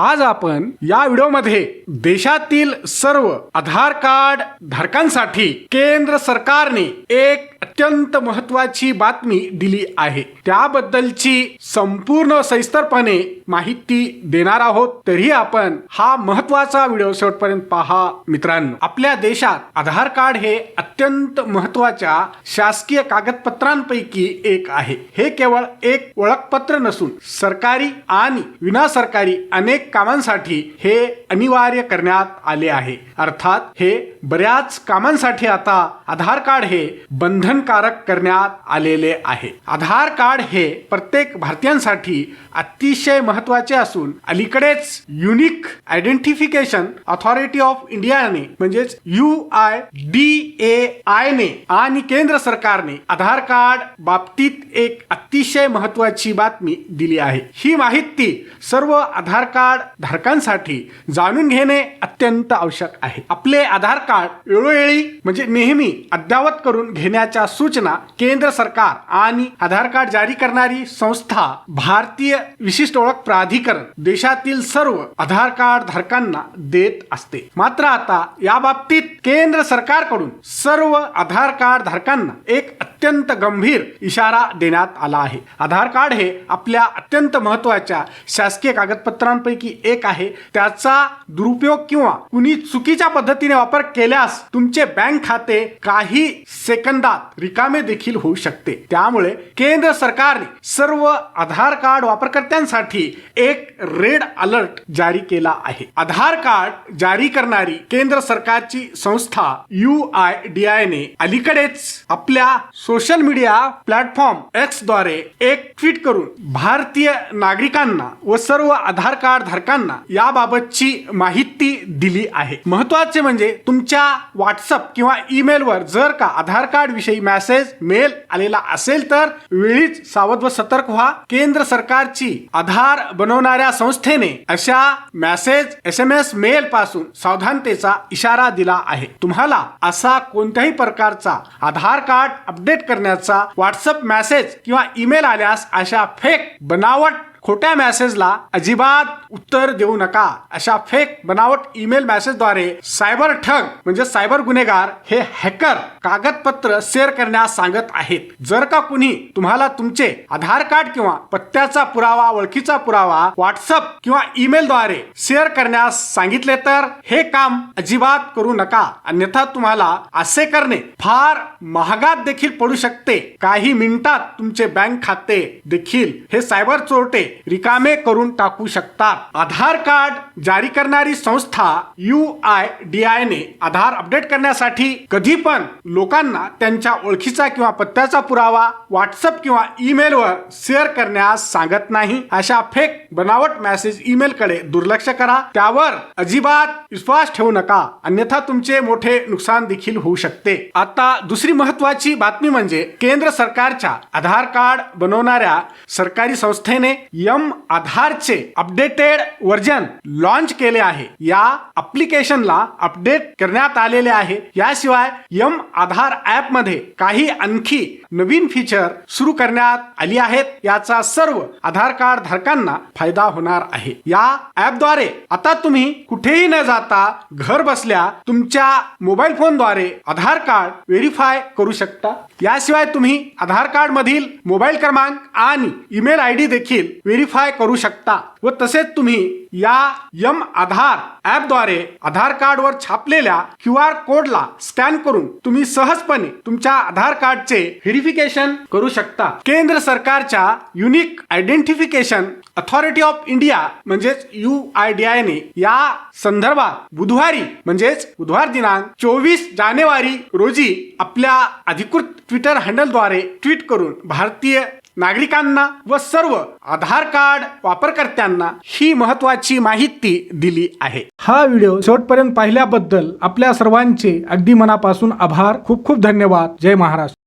आज आपण या व्हिडिओमध्ये देशातील सर्व आधार कार्ड धारकांसाठी केंद्र सरकारने एक अत्यंत महत्वाची बातमी दिली आहे. त्याबद्दलची संपूर्ण सविस्तरपणे माहिती देणार आहोत. तरी आपण हा महत्त्वाचा व्हिडिओ शेवटपर्यंत पहा. मित्रांनो आपल्या देशात आधार कार्ड हे अत्यंत महत्त्वाच्या शासकीय कागदपत्रांपैकी एक आहे. हे केवळ एक ओळखपत्र नसून सरकारी आणि विना सरकारी अनेक कामांसाठी हे अनिवार्य करण्यात आले आहे. अर्थात हे बऱ्याच कामांसाठी आता आधार कार्ड हे बंधनकारक करण्यात आलेले आहे. आधार कार्ड हे प्रत्येक भारतीयांसाठी अतिशय महत्त्वाचे असून अलीकडेच युनिक आयडेंटिफिकेशन अथॉरिटी ऑफ इंडियाने म्हणजेच U I D A I ने आणि केंद्र सरकारने आधार कार्ड बाबतीत एक अतिशय महत्वाची बातमी दिली आहे. ही माहिती सर्व आधार कार्ड धारकांसाठी जाणून घेणे अत्यंत आवश्यक आहे. आपले आधार कार्ड वेळोवेळी म्हणजे नेहमी अद्यावत करून घेण्याच्या सूचना केंद्र सरकार आणि आधार कार्ड जारी करणारी संस्था भारतीय विशिष्ट ओळख प्राधिकरण देशातील सर्व आधार कार्ड धारकांना देत असते. मात्र आता या बाबतीत केंद्र सरकारकडून सर्व आधार कार्ड धारकांना एक अत्यंत गंभीर इशारा देण्यात आला आहे. आधार कार्ड हे आपल्या अत्यंत महत्त्वाच्या शासकीय कागदपत्रांपैकी एक आहे. त्याचा दुरुपयोग किंवा कुणी चुकीच्या पद्धतीने वापर केल्यास तुमचे बँक खाते काही सेकंदात रिकामे देखील होऊ शकते. त्यामुळे केंद्र सरकारने सर्व आधार कार्ड वापरकर्त्यांसाठी एक रेड अलर्ट जारी केला आहे. आधार कार्ड जारी करणारी केंद्र सरकारची संस्था यू आय डी आय ने अलीकडेच आपल्या सोशल मीडिया प्लॅटफॉर्म एक्सद्वारे एक ट्विट करून भारतीय नागरिकांना व सर्व आधार कार्ड धारकांना याबाबतची माहिती दिली आहे. महत्त्वाचे म्हणजे तुमच्या व्हॉट्सअप किंवा ईमेलवर जर का आधार कार्ड विषयी मेसेज मेल आलेला असेल तर वेळीच सावध व सतर्क व्हा. केंद्र सरकारची आधार बनवणाऱ्या संस्थेने अशा message S M S mail पासून सावधानतेचा इशारा दिला आहे. तुम्हाला असा कोणत्याही प्रकारचा आधार कार्ड अपडेट करण्याचा व्हॉट्सअप मेसेज किंवा ईमेल आल्यास अशा फेक बनावट खोट्या मेसेजला अजिबात उत्तर देऊ नका. अशा फेक बनावट ईमेल मेसेजद्वारे सायबर ठग म्हणजे सायबर गुन्हेगार हे हॅकर कागदपत्र शेअर करण्यास सांगत आहेत. जर का कुणी तुम्हाला तुमचे आधार कार्ड किंवा पत्त्याचा पुरावा ओळखीचा पुरावा व्हॉट्सअप किंवा ईमेलद्वारे शेअर करण्यास सांगितले तर हे काम अजिबात करू नका. अन्यथा तुम्हाला असे करणे फार महागात देखील पडू शकते. काही मिनिटात तुमचे बँक खाते देखील हे सायबर चोरटे रिकामे करून टाकू शकतात. आधार कार्ड जारी करणारी संस्था यू आय डी आय ने आधार अपडेट करण्यासाठी कधी पण लोकांना त्यांच्या ओळखीचा किंवा पत्त्याचा पुरावा व्हॉट्सअप किंवा ईमेलवर शेअर करण्यास सांगत नाही. अशा फेक बनावट मेसेज ईमेल कडे दुर्लक्ष करा. त्यावर अजिबात विश्वास ठेवू नका. अन्यथा तुमचे मोठे नुकसान देखील होऊ शकते. आता दुसरी महत्वाची बातमी म्हणजे केंद्र सरकारच्या आधार कार्ड बनवणाऱ्या सरकारी संस्थेने यम आधारचे अपडेटेड व्हर्जन लॉन्च केले आहे. या अप्लिकेशनला अपडेट करण्यात आलेले आहे. याशिवाय यम आधार ऍपमध्ये काही आणखी नवीन फीचर सुरू करण्यात आली आहेत. याचा सर्व आधार कार्ड धारकांना फायदा होणार आहे. या ऍपद्वारे आता तुम्ही कुठेही न जाता घर बसल्या तुमच्या मोबाईल फोनद्वारे आधार कार्ड व्हेरीफाय करू शकता. याशिवाय तुम्ही आधार कार्ड मधील मोबाईल क्रमांक आणि ईमेल आय डी देखील व्हेरीफाय करू शकता. व तसेच तुम्ही या यम आधार ॲपद्वारे आधार कार्डवर छापलेल्या क्यू आर कोडला स्कॅन करून तुम्ही सहजपणे तुमच्या आधार कार्डचे व्हेरिफिकेशन करू शकता. केंद्र सरकारच्या unique identification authority of India म्हणजेच यू आय डी आय ने या संदर्भात बुधवारी म्हणजेच बुधवार दिनांक चोवीस जानेवारी रोजी आपल्या अधिकृत ट्विटर हँडलद्वारे ट्विट करून भारतीय नागरिकांना व सर्व आधार कार्ड वापरकर्त्यांना ही महत्वाची माहिती दिली आहे. हा व्हिडिओ शेवटपर्यंत पाहिल्याबद्दल आपल्या सर्वांचे अगदी मनापासून आभार. खूप खूप धन्यवाद. जय महाराष्ट्र.